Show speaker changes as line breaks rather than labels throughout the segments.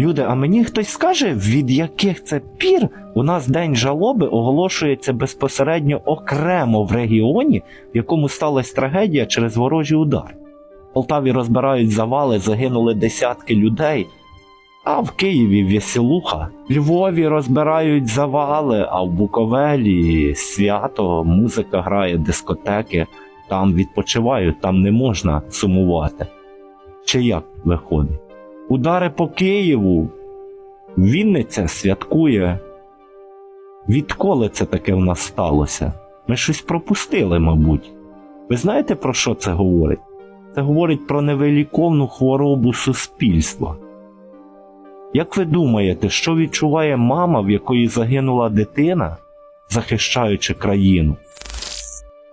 Люди, а мені хтось скаже, від яких це пір у нас день жалоби оголошується безпосередньо окремо в регіоні, в якому сталася трагедія через ворожі удари. В Полтаві розбирають завали, загинули десятки людей. А в Києві веселуха. Львові розбирають завали, а в Буковелі свято, музика грає, дискотеки, там відпочивають, там не можна сумувати. Чи як виходить? Удари по Києву. Вінниця святкує. Відколи це таке в нас сталося? Ми щось пропустили, мабуть. Ви знаєте, про що це говорить? Це говорить про невиліковну хворобу суспільства. Як ви думаєте, що відчуває мама, в якої загинула дитина, захищаючи країну?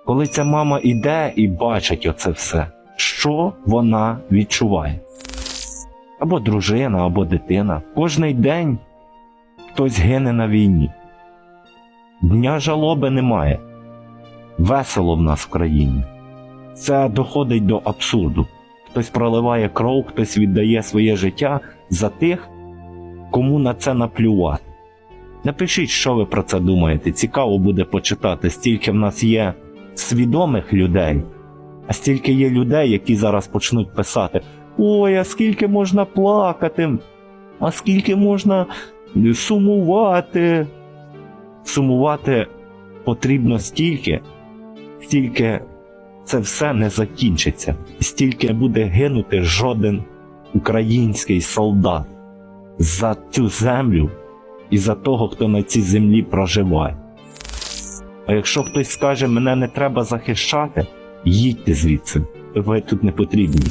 Коли ця мама іде і бачить оце все, що вона відчуває? Або дружина, або дитина. Кожний день хтось гине на війні. Дня жалоби немає. Весело в нас в країні. Це доходить до абсурду. Хтось проливає кров, хтось віддає своє життя за тих, кому на це наплювати. Напишіть, що ви про це думаєте. Цікаво буде почитати, стільки в нас є свідомих людей, а стільки є людей, які зараз почнуть писати: Ой, а скільки можна плакати, а скільки можна сумувати. Сумувати потрібно стільки, стільки це все не закінчиться, стільки буде гинути жоден український солдат за цю землю і за того, хто на цій землі проживає. А якщо хтось скаже, мене не треба захищати, їдьте звідси, ви тут не потрібні.